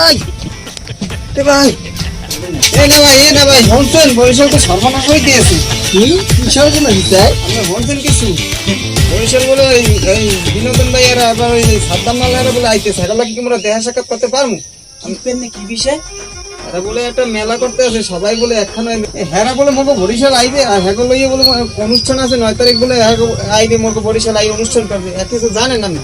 ভাই। এ ভাই। এ না ভাই এ না ভাই হনছেন বরিশাল তো সর্বনাশ হয়ে দিয়েছে কি? কিসের জন্য দিতাই আপনি হনছেন কিছু। বরিশাল বলে এই এই বিনোদন ভাই এরা আবার ওই সাদ্দাম মালারা বলে আইতেছে এগুলো কি আমরা দেখা সাক্ষাৎ করতে পারব? কি পেন কি বিষয়? এরা বলে একটা মেলা করতে আছে সবাই বলে একখানে হেরা বলে মগো বরিশাল আইবে? আর হ্যাগো লইয়ে বলে অনুষ্ঠান আছে নয় তারিখ বলে আইবে মগো বরিশাল আই অনুষ্ঠান করবে। এত কিছু জানেন না।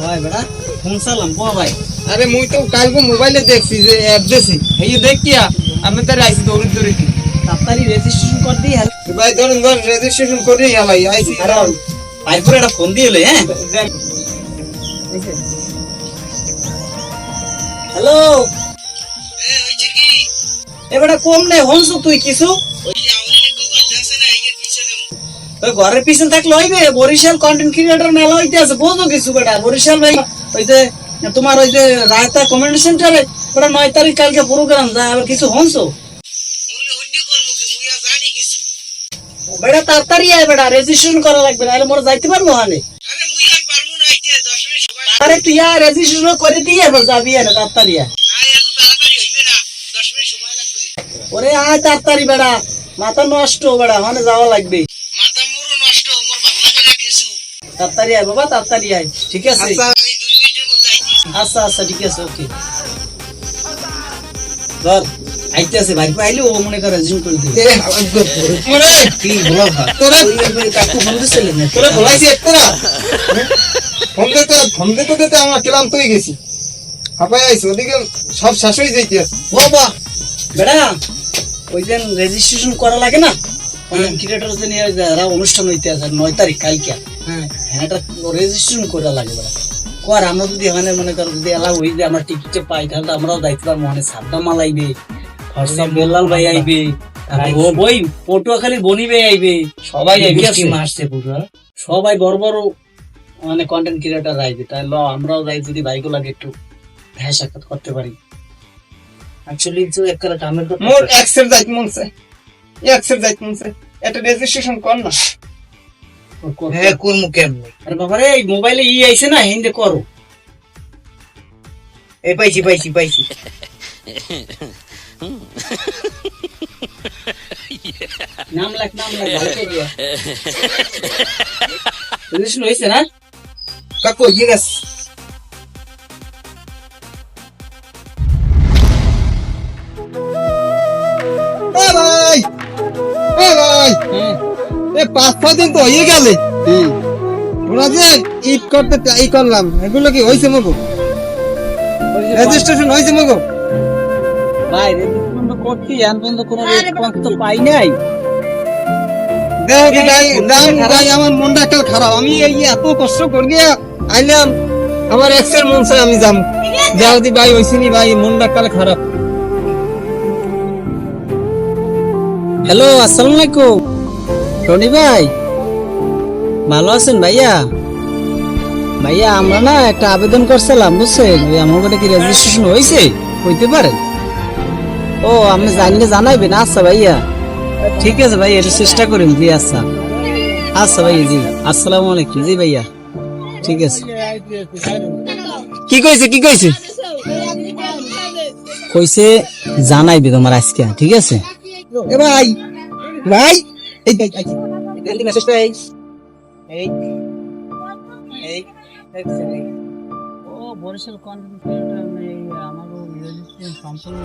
হয় বেড়া। ফোন সালাম ক ভাই? আরে মুই তো কালকে মোবাইলে দেখছি যে অ্যাপ দেখছি। এই দেখিয়া আমি তার আইছি দৌড়ি দৌড়ি তাড়াতাড়ি রেজিস্ট্রেশন কর দিই আর ভাই ধরুন ধর রেজিস্ট্রেশন করে আলাই আইছি। ভাইপুরে একটা ফোন দিয়ে হ্যাঁ? হ্যালো? এবারে কম নেই হনস তুই কিছু? ওই ঘরের পিছনে থাকলে হইবে বরিশাল কন্টেন্ট ক্রিয়েটর মেলা হইতে আছে বোঝো কিছু বেটা। বরিশাল ভাই ওই যে তোমার ওই যে রায়তা কমেন্ট সেন্টারে ওটা নয় তারিখ কালকে প্রোগ্রাম যায় আবার কিছু হনছো? বেটা তাড়াতাড়ি আয় বেটা রেজিস্ট্রেশন করা লাগবে নাহলে মোরা যাইতে পারব হানে। আরে তুই আর রেজিস্ট্রেশন করে দিয়ে এবার যাবি আর তাড়াতাড়ি আয়। ওরে আয় তাড়াতাড়ি বেড়া মাথা নষ্ট বেড়া মানে যাওয়া লাগবে। তাড়াতাড়ি আয় বাবা তাড়াতাড়ি আয়। ঠিক আছে? আচ্ছা আচ্ছা ঠিক আছে ওকে। ধর আইতে আছে ভাই পাইলে ও মনে করে রেজিস্ট্রেশন করে দিবে। কি বলা ভাই তোরা। কাকু ফোন না তোরা ভোলাইছি একটা ফোন দিতে ফোন দিতে দিতে আমার ক্লান্ত হয়ে গেছি। হাঁপাই আইছি ওদিকে সব শেষ হয়ে যাইতে আছে। বাবা বেড়া ওই দিন রেজিস্ট্রেশন করা লাগে না? যে নিয়ে যারা অনুষ্ঠান হইতে আছে নয় তারিখ কালকে। হ্যাঁ এটা রেজিস্ট্রেশন করা লাগে কর আমরা যদি এখানে মনে করো যদি এলা হই যে আমরা টিকিটে পাই তাহলে আমরাও দায়িত্ব পারব মানে সাদ্দা মাল আইবে হরসাম বেল্লাল ভাই আইবে ও বই পটুয়াখালী বনি ভাই আইবে সবাই আইবে মারছে পুরো। সবাই বড় বড় মানে কন্টেন্ট ক্রিয়েটর আইবে। তাই ল আমরাও যাই যদি লাগে একটু হ্যাঁ সাক্ষাৎ করতে পারি। অ্যাকচুয়ালি তো একটা কামের মোর এক্সের যাইতে মন চাই এক্সের যাইতে মন চাই একটা রেজিস্ট্রেশন কর না। হ্যাঁ করব কেমনে আরে বাবারে এই মোবাইলে ই আইছে না হিন্দে করো। এই পাইছি পাইছি পাইছি। নাম লাগ নাম লাগ ভালো করে রেজিস্ট্রেশন না কাকু ইয়ে গেছে। পাঁচ দিন তো হয়ে গেলে। ওরা যে ঈদ করতে ই করলাম এগুলো কি হয়েছে মগো? রেজিস্ট্রেশন হয়েছে মগো? ভাই রেজিস্ট্রেশন তো করছি এখন পর্যন্ত কোনো রেসপন্স তো পাই নাই। দেখো কি ভাই দাম ভাই আমার মনটা একটা খারাপ। আমি এই এত কষ্ট করি আইলাম আমার এক্সের মন চাই আমি যাম। যাও দি ভাই হইছিনি ভাই মনটা কাল খারাপ। হ্যালো আসসালামু আলাইকুম। টনি ভাই, ভালো আছেন ভাইয়া? ভাইয়া, আমরা না একটা আবেদন করছিলাম, বুঝছেন? ওই আমার কি রেজিস্ট্রেশন হয়েছে? হইতে পারেন ও, আপনি জানলে জানাইবেন। আচ্ছা ভাইয়া, ঠিক আছে ভাই এটা চেষ্টা করেন। জি আচ্ছা। আচ্ছা ভাইয়া, জি। আসসালামু আলাইকুম। জি ভাইয়া, ঠিক আছে। কি কইছে কি কইছে? কইছে, জানাইবে তোমার আজকে, ঠিক আছে? এ ভাই ভাই! এই জলদি মেসেজটা এই এই এই এই ও বরিশাল কন্টেন্ট আমারও রেজিস্ট্রেশন সম্পূর্ণ